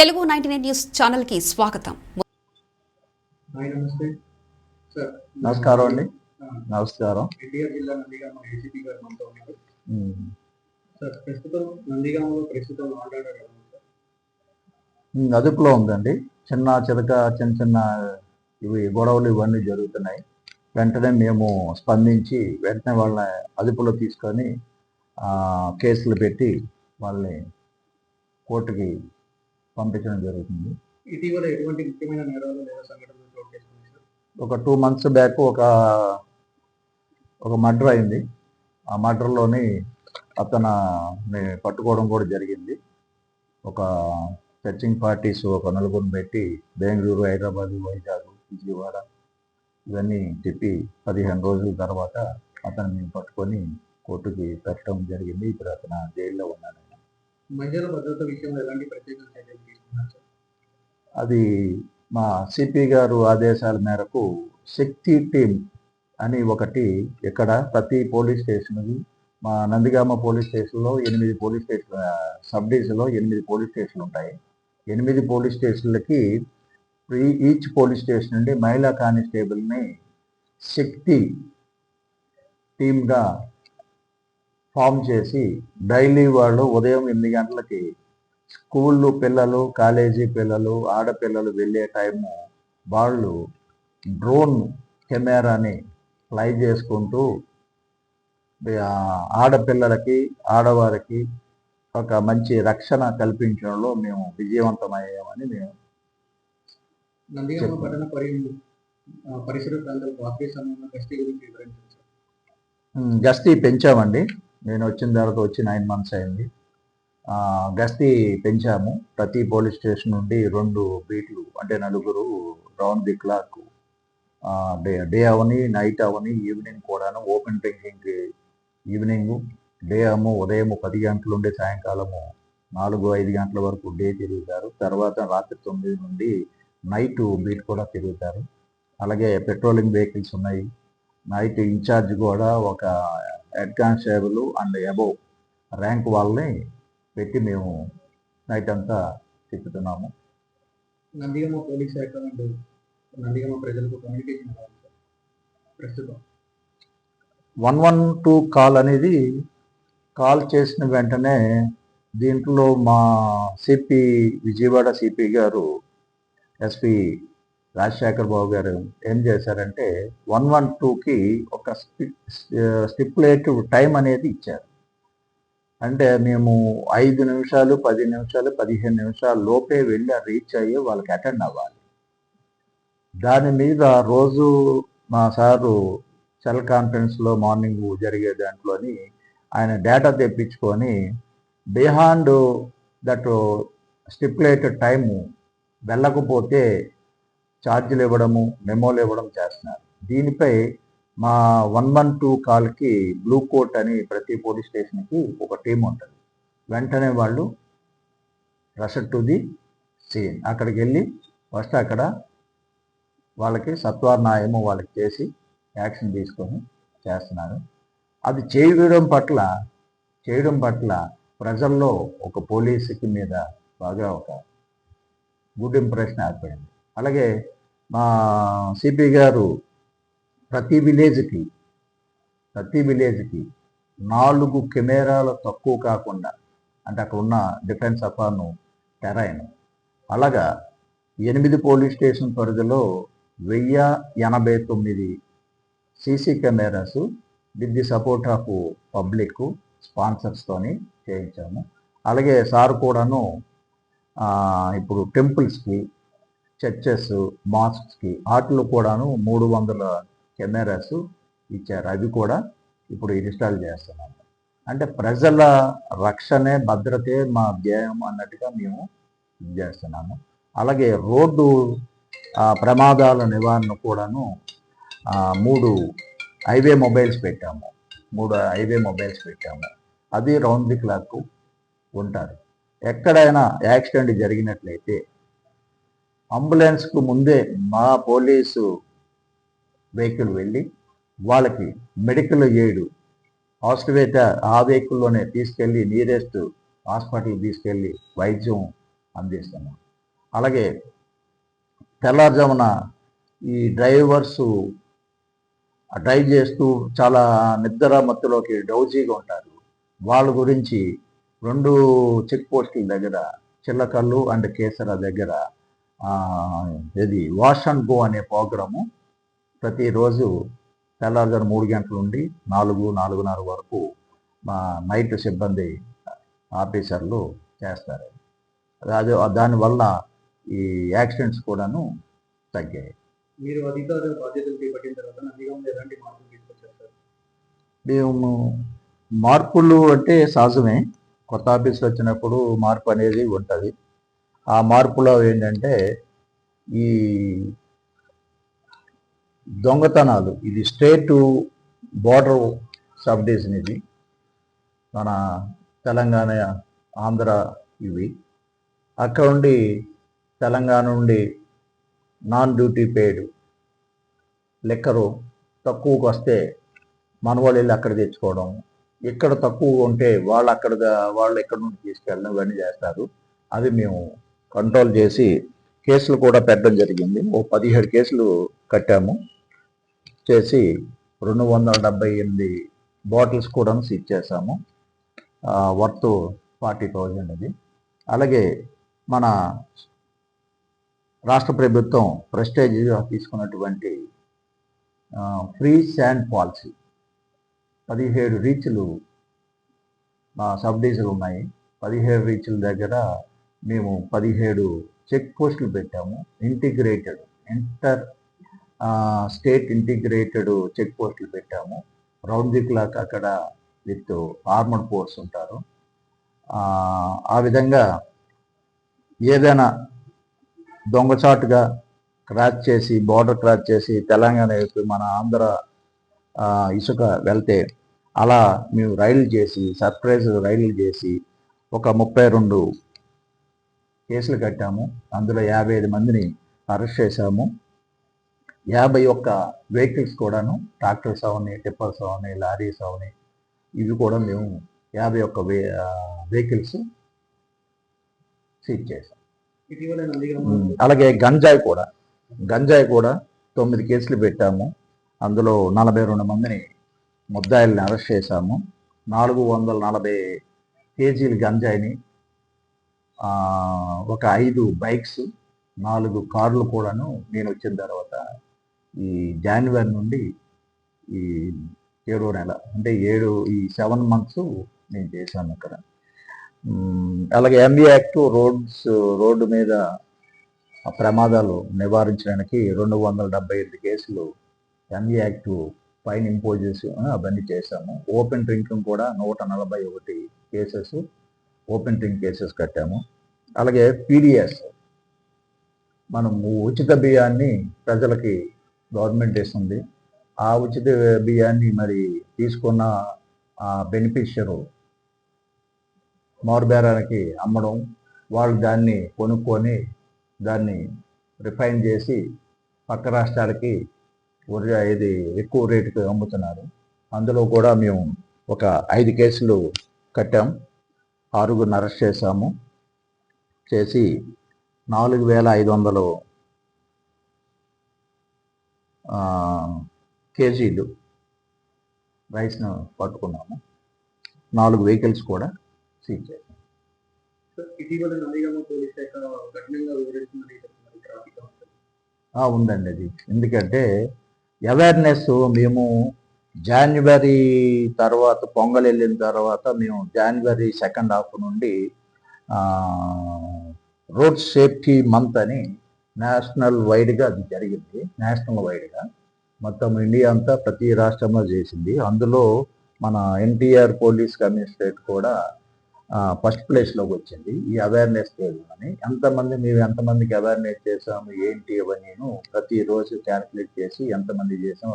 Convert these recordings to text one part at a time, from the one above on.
Telugu ninety nine news ఛానల్కి స్వాగతం. Hi నమస్తే. సార్ నమస్కారం అండి. నమస్కారం. ఎన్టీఆర్ జిల్లా నందిగామ ఏసీపీ గారు మనతో ఉన్నారు. సార్ ప్రస్తుతం నందిగామలో ప్రస్తుతం మాట్లాడారు అదుపులో ఉందండి. చిన్న చితక చిన్న చిన్న ఇవి గొడవలు ఇవన్నీ జరుగుతున్నాయి. వెంటనే మేము స్పందించి వెంటనే వాళ్ళని అదుపులో తీసుకొని ఆ, కేసులు పెట్టి వాళ్ళని కోర్టుకి పంపించడం జరుగుతుంది. ఇటీవల ఎటువంటి ముఖ్యమైన నేరాలు లేదా సంఘటనలు చోటు చేసుకున్నాయి సార్ ఒక టూ మంత్స్ బ్యాక్ ఒక ఒక మర్డర్ అయింది. ఆ మర్డర్లోని అతను పట్టుకోవడం కూడా జరిగింది. ఒక సెర్చింగ్ పార్టీస్ ఒక నలుగురిని పెట్టి బెంగళూరు హైదరాబాద్ వైజాగ్ విజయవాడ ఇవన్నీ చెప్పి పదిహేను రోజుల తర్వాత అతను మేము పట్టుకొని కోర్టుకి పెట్టడం జరిగింది. ఇప్పుడు అతను జైల్లో ఉన్నాడు. మహిళల భద్రత విషయంలో ఎలాంటి ప్రత్యేక చర్యలు అది మా సిపి గారు ఆదేశాల మేరకు శక్తి టీం అని ఒకటి ఇక్కడ ప్రతి పోలీస్ స్టేషన్కి మా నందిగామ పోలీస్ స్టేషన్లో ఎనిమిది పోలీస్ స్టేషన్ సబ్ డివిజన్లో ఎనిమిది పోలీస్ స్టేషన్లు ఉంటాయి. ఎనిమిది పోలీస్ స్టేషన్లకి ఈచ్ పోలీస్ స్టేషన్ నుండి మహిళా కానిస్టేబుల్ని శక్తి టీమ్గా ఫామ్ చేసి డైలీ వాళ్ళు ఉదయం ఎనిమిది గంటలకి స్కూళ్ళు పిల్లలు కాలేజీ పిల్లలు ఆడపిల్లలు వెళ్ళే టైము వాళ్ళు డ్రోన్ కెమెరాని ఫ్లై చేసుకుంటూ ఆడపిల్లలకి ఆడవారికి ఒక మంచి రక్షణ కల్పించడంలో మేము విజయవంతమయ్యామని మేము నందిగామ చెప్పండి. పట్టణ పరి ఆ, పరిసర ప్రాంతాల రాత్రి సమయంలో గస్తీ గురించి వివరించారు సార్. ఉమ్, గస్తీ పెంచామండి. నేను వచ్చిన తర్వాత వచ్చి నైన్ మంత్స్ అయింది. గస్తీ పెంచాము. ప్రతి పోలీస్ స్టేషన్ నుండి రెండు బీట్లు అంటే నలుగురు round the clock day day Avani night అవని ఈవినింగ్ కూడాను ఓపెన్ డ్రింకింగ్ ఈవినింగ్ డే అము ఉదయం పది గంటల నుండి సాయంకాలము నాలుగు ఐదు గంటల వరకు డే తిరుగుతారు. తర్వాత రాత్రి తొమ్మిది నుండి నైట్ బీట్ కూడా తిరుగుతారు. అలాగే పెట్రోలింగ్ వెహికల్స్ ఉన్నాయి. నైట్ ఇన్ఛార్జ్ కూడా ఒక head constable and above rank వాళ్ళని పెట్టి మేము నైట్ అంతా తిప్పుతున్నాము నందిగామ పోలీస్ శాఖ అండ్ నందిగామ ప్రజలకు కమ్యూనికేషన్ ప్రస్తుతం. వన్ వన్ టూ కాల్ అనేది కాల్ చేసిన వెంటనే దీంట్లో మా సిపి విజయవాడ సిపి గారు ఎస్పి రాజశేఖర్ బాబు గారు ఏం చేశారంటే వన్ వన్ టూకి ఒక స్టిపులేటివ్ టైం అనేది ఇచ్చారు. అంటే మేము ఐదు నిమిషాలు పది నిమిషాలు పదిహేను నిమిషాల లోపే వెళ్ళి రీచ్ అయ్యి వాళ్ళకి అటెండ్ అవ్వాలి. దాని మీద రోజు మా సారు సెల్ కాన్ఫరెన్స్లో మార్నింగ్ జరిగే దాంట్లోని ఆయన డేటా తెప్పించుకొని బిహాండ్ దట్ స్టిపులేటెడ్ టైము వెళ్ళకపోతే ఛార్జీలు ఇవ్వడము మెమోలు ఇవ్వడం చేస్తున్నారు. దీనిపై మా వన్ వన్ టూ కాల్కి బ్లూ కోట్ అని ప్రతి పోలీస్ స్టేషన్కి ఒక టీం ఉంటుంది. వెంటనే వాళ్ళు రష్ టు ది సీన్. అక్కడికి వెళ్ళి ఫస్ట్ అక్కడ వాళ్ళకి సత్వర వాళ్ళకి చేసి యాక్షన్ తీసుకొని చేస్తున్నారు. అది చేయడం పట్ల చేయడం పట్ల ప్రజల్లో ఒక పోలీసుకి మీద బాగా ఒక గుడ్ ఇంప్రెషన్ ఏర్పడింది అలాగే మా సిపి గారు ప్రతి విలేజ్కి ప్రతి విలేజ్కి నాలుగు కెమెరాలు తక్కువ కాకుండా అంటే అక్కడ ఉన్న డిఫెన్స్ అపాను టెరైన్ అలాగా ఎనిమిది పోలీస్ స్టేషన్ పరిధిలో వెయ్యి ఎనభై తొమ్మిది CC cameras with the support of public స్పాన్సర్స్తోని చేయించాము. అలాగే సార్ కూడాను ఇప్పుడు టెంపుల్స్కి చర్చెస్ మాస్క్స్కి వాటిలో కూడాను మూడు వందల కెమెరాస్ ఇచ్చారు. అవి కూడా ఇప్పుడు ఇన్స్టాల్ చేస్తున్నాము. అంటే ప్రజల రక్షణే భద్రతే మా ధ్యేయం అన్నట్టుగా మేము ఇది చేస్తున్నాము. అలాగే రోడ్డు ఆ, ప్రమాదాల నివారణ కూడాను మూడు హైవే మొబైల్స్ పెట్టాము. మూడు హైవే మొబైల్స్ పెట్టాము. అది రౌండ్ ది క్లాక్ ఉంటారు. ఎక్కడైనా యాక్సిడెంట్ జరిగినట్లయితే అంబులెన్స్కు ముందే మా పోలీసు వెహికల్ వెళ్ళి వాళ్ళకి మెడికల్ ఎయిడ్ హాస్పిటల్ ఆ వెహికల్లోనే తీసుకెళ్ళి నియరెస్ట్ హాస్పిటల్కి తీసుకెళ్ళి వైద్యం అందిస్తున్నాం అలాగే తెల్లారుజామున ఈ డ్రైవర్స్ డ్రైవ్ చేస్తూ చాలా నిద్ర మత్తులోకి డౌజీగా ఉంటారు. వాళ్ళ గురించి రెండు చెక్ పోస్టుల దగ్గర చిల్లకల్లు అండ్ కేసర దగ్గర ఇది వాష్ అండ్ గో అనే ప్రోగ్రాము ప్రతిరోజు తెల్లారుజాము మూడు గంటల నుండి నాలుగు నాలుగున్నర వరకు మా నైట్ సిబ్బంది ఆఫీసర్లు చేస్తారు. అది దానివల్ల ఈ యాక్సిడెంట్స్ కూడాను తగ్గాయి. మీరు అధికార బాధ్యతలు చేపట్టిన తర్వాత నందిగామలో ఎలాంటి మార్పులు తీసుకొచ్చారు సార్? మేము మార్పులు అంటే సహజమే. కొత్త ఆఫీస్ వచ్చినప్పుడు మార్పు అనేది ఉంటుంది. ఆ మార్పులో ఏంటంటే ఈ దొంగతనాలు. ఇది స్టేట్ బార్డర్ సబ్ డివిజన్ ఇది. మన తెలంగాణ ఆంధ్ర ఇవి. అక్కడ నుండి తెలంగాణ నుండి నాన్ డ్యూటీ పేడ్. లెక్కరు తక్కువకు వస్తే మన వాళ్ళు వెళ్ళి అక్కడ తెచ్చుకోవడం. ఇక్కడ తక్కువ ఉంటే వాళ్ళు అక్కడ వాళ్ళు ఎక్కడ నుండి తీసుకెళ్ళడం ఇవన్నీ చేస్తారు. అది మేము కంట్రోల్ చేసి కేసులు కూడా పెట్టడం జరిగింది. ఓ పదిహేడు కేసులు కట్టాము. చేసి రెండు వందల డెబ్బై ఎనిమిది బాటిల్స్ కూడా సీజ్ చేశాము వర్త్ ఫార్టీ థౌజండ్ అది. అలాగే మన రాష్ట్ర ప్రభుత్వం ప్రెస్టేజ్గా తీసుకున్నటువంటి ఫ్రీ శాండ్ పాలసీ. పదిహేడు రీచ్లు మా సబ్ డివిజన్లు ఉన్నాయి. పదిహేడు రీచ్ల దగ్గర మేము పదిహేడు చెక్ పోస్టులు పెట్టాము. Integrated inter state integrated check పోస్టులు పెట్టాము. రౌండ్ ది క్లాక్ అక్కడ విత్ ఆర్మడ్ ఫోర్స్ ఉంటారు. ఆ, విధంగా ఏదైనా దొంగచాటుగా క్రాచ్ చేసి బార్డర్ క్రాచ్ చేసి తెలంగాణ వైపు మన ఆంధ్ర ఇసుక వెళ్తే అలా మేము రైలు చేసి సర్ప్రైజ్ రైలు చేసి ఒక ముప్పై రెండు కేసులు కట్టాము. అందులో యాభై ఐదు మందిని అరెస్ట్ చేశాము. యాభై ఒక్క వెహికల్స్ కూడాను ట్రాక్టర్స్ అవని టిప్పర్స్ అవని లారీస్ అవని ఇవి కూడా మేము యాభై ఒక్క వే వెహికల్స్ సీజ్ ఉమ్, అలాగే గంజాయి కూడా. గంజాయి కూడా తొమ్మిది కేసులు పెట్టాము. అందులో నలభై రెండు మందిని ముద్దాయిల్ని అరెస్ట్ చేశాము. నాలుగు వందల నలభై కేజీల గంజాయిని ఒక ఐదు బైక్స్ నాలుగు కార్లు కూడాను నేను వచ్చిన తర్వాత ఈ జనవరి నుండి ఈ ఏడో నెల అంటే ఏడు ఈ సెవెన్ మంత్స్ నేను చేశాను ఇక్కడ. అలాగే ఎంబీ యాక్ట్ రోడ్స్ రోడ్డు మీద ప్రమాదాలు నివారించడానికి రెండు వందల డెబ్బై ఐదు కేసులు ఎంబీ యాక్ట్ పైన ఇంపోజ్ చేసి అవన్నీ చేశాము. ఓపెన్ డ్రింకింగ్ కూడా నూట నలభై ఒకటి కేసెస్ ఓపెన్ డ్రింక్ కేసెస్ కట్టాము. అలాగే పీడిఎస్ మనం ఉచిత బియ్యాన్ని ప్రజలకి గవర్నమెంట్ ఇస్తుంది ఆ ఉచిత బియ్యాన్ని మరి తీసుకున్న ఆ బెనిఫిషియరు మోర్బేరానికి అమ్మడం వాళ్ళు దాన్ని కొనుక్కొని దాన్ని రిఫైన్ చేసి పక్క రాష్ట్రాలకి ఇది ఎక్కువ రేటుకి అమ్ముతున్నారు. అందులో కూడా మేము ఒక ఐదు కేసులు కట్టాం. ఆరుగురిని అరెస్ట్ చేశాము. చేసి నాలుగు వేల ఐదు వందలు కేజీలు రైస్ను పట్టుకున్నాము. నాలుగు వెహికల్స్ కూడా సీజ్ చేశాం. సార్, ఇటీవల నందిగామ పోలీస్ శాఖ కఠినంగా వివరిస్తుందని చెప్తున్నారు ట్రాఫిక్ సమస్యలు. ఆ, ఉందండి అది. ఎందుకంటే అవేర్నెస్ మేము జనవరి తర్వాత పొంగల్ వెళ్ళిన తర్వాత మేము జనవరి సెకండ్ హాఫ్ నుండి రోడ్ సేఫ్టీ మంత్ అని నేషనల్ వైడ్గా అది జరిగింది. నేషనల్ వైడ్గా. మొత్తం ఇండియా అంతా ప్రతి రాష్ట్రంలో చేసింది. అందులో మన ఎన్టీఆర్ పోలీస్ కమిషనరేట్ కూడా ఫస్ట్ ప్లేస్లోకి వచ్చింది. ఈ అవేర్నెస్ అని. ఎంతమంది మేము ఎంతమందికి అవేర్నెస్ చేసాము ఏంటి అవన్నీ ప్రతిరోజు క్యాల్కులేట్ చేసి ఎంతమంది చేసాం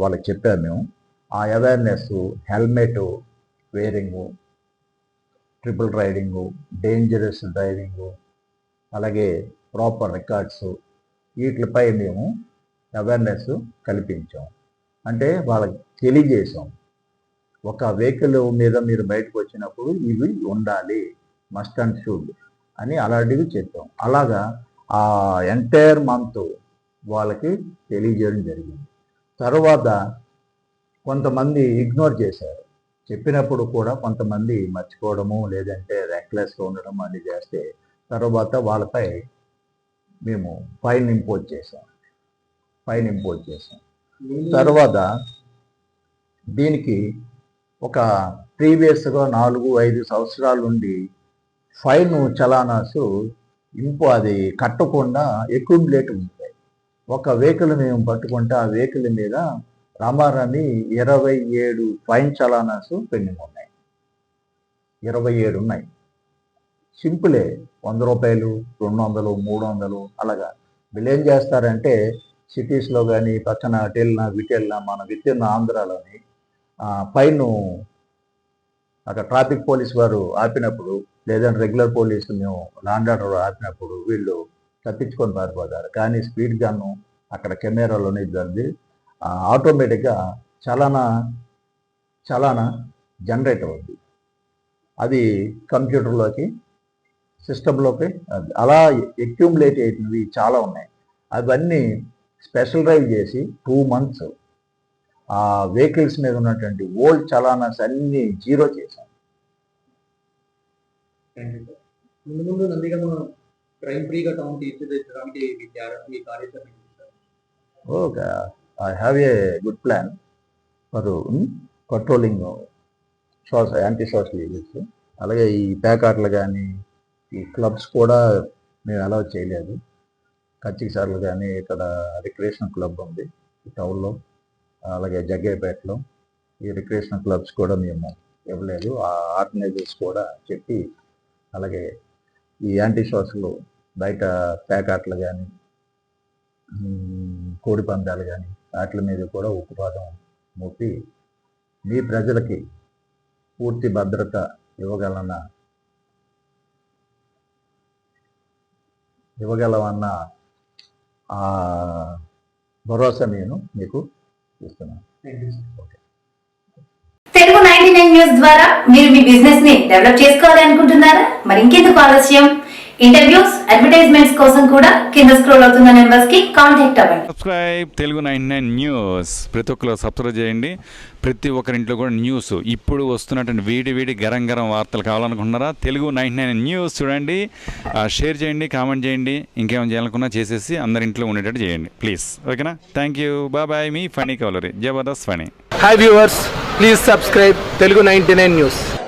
వాళ్ళకి చెప్పాము మేము. ఆ awareness helmet wearing triple riding dangerous driving అలాగే ప్రాపర్ రికార్డ్స్ వీటిపై మేము అవేర్నెస్ కల్పించాం. అంటే వాళ్ళకి తెలియజేసాం ఒక వెహికల్ మీద మీరు బయటకు వచ్చినప్పుడు ఇవి ఉండాలి మస్ట్ అండ్ షుడ్ అని అలాంటివి చెప్పాం. అలాగా ఆ ఎంటైర్ మంత్ వాళ్ళకి తెలియజేయడం జరిగింది. తర్వాత కొంతమంది ఇగ్నోర్ చేశారు. చెప్పినప్పుడు కూడా కొంతమంది మర్చిపోవడము లేదంటే రెక్లెస్గా ఉండడం అని చేస్తే తర్వాత వాళ్ళపై మేము ఫైన్ ఇంపోజ్ చేసాం ఫైన్ ఇంపోజ్ చేసాం తర్వాత దీనికి ఒక ప్రీవియస్గా నాలుగు ఐదు సంవత్సరాల నుండి ఫైన్ చలానాసు ఇంపు అది కట్టకుండా ఎక్యుములేట్ ఉంటాయి. ఒక వెహికల్ మేము పట్టుకుంటే ఆ వెహికల్ మీద రామారాణి ఇరవై ఏడు ఫైన్ చలానాసు పెండింగ్ ఉన్నాయి. ఇరవై ఏడు ఉన్నాయి. సింపులే. వంద రూపాయలు రెండు వందలు మూడు వందలు అలాగా. వీళ్ళు ఏం చేస్తారంటే సిటీస్లో కానీ పక్కన అటు వెళ్ళినా మన విత్ ఆంధ్రాలోని పైన అక్కడ ట్రాఫిక్ పోలీస్ వారు ఆపినప్పుడు లేదంటే రెగ్యులర్ పోలీసు మేము లాండ్ ఆర్డర్ ఆపినప్పుడు వీళ్ళు తప్పించుకొని పారిపోతారు. కానీ స్పీడ్ గన్ను అక్కడ కెమెరాలోనే జరిగి ఆటోమేటిక్గా చలన చలన జనరేట్ అవుద్ది అది కంప్యూటర్లోకి సిస్టంలోకి అలా ఎక్యుములేట్ అయినవి చాలా ఉన్నాయి. అవన్నీ స్పెషల్ డ్రైవ్ చేసి టూ మంత్స్ ఆ వెహికల్స్ మీద ఉన్నటువంటి ఓల్డ్ చలానాస్ అన్ని జీరో చేశాం? Okay I have a good plan for controlling సోష anti social అలాగే ఈ ప్యాకార్లు కానీ ఈ క్లబ్స్ కూడా మేము అలౌ చేయలేదు. కచ్చికి సార్లు కానీ ఇక్కడ రిక్రియేషన్ క్లబ్ ఉంది టౌన్లో అలాగే జగ్గేపేటలో. ఈ రిక్రియేషన్ క్లబ్స్ కూడా మేము ఇవ్వలేదు. ఆ ఆర్గనైజర్స్ కూడా చెప్పి అలాగే ఈ యాంటీ సోషల్ బయట ప్యాకాట్లు కానీ కోడి పందాలు కానీ వాటి మీద కూడా ఉక్కుపాదం మోపి మీ ప్రజలకి పూర్తి భద్రత ఇవ్వగలన ఇవ్వగలమన్న ఆ భరోసా నేను మీకు ఇస్తున్నాను. తెలుగు నైన్టీ నైన్ న్యూస్ ద్వారా మీరు మీ బిజినెస్ని డెవలప్ చేసుకోవాలి అనుకుంటున్నారా మరి ఇంకెందుకు ఆలస్యం? ఇంటర్వ్యూస్ అడ్వర్టైజ్మెంట్స్ కోసం కూడా కింద స్క్రోల్ అవుతున్న నెంబర్స్కి కాంటాక్ట్ అవ్వండి. Subscribe Telugu nine nine news. ప్రతి ఒక్కరు సబ్స్క్రైబ్ చేయండి. ప్రతి ఒక్కరింట్లో కూడా న్యూస్. ఇప్పుడు వస్తున్నటువంటి వీడి వీడి గరం గరం వార్తలు కావాలనుకుంటున్నారా? తెలుగు నైన్ నైన్ న్యూస్ చూడండి. షేర్ చేయండి కామెంట్ చేయండి. ఇంకేమైనా చేయాలనుకున్నా చేసేసి అందరి ఇంట్లో ఉండేటట్టు చేయండి. ప్లీజ్ ఓకేనా? థ్యాంక్ యూ బాయ్ బాయ్ మీ Phani కవలరీ Jabardasth Phani hi viewers please subscribe Telugu ninety nine news.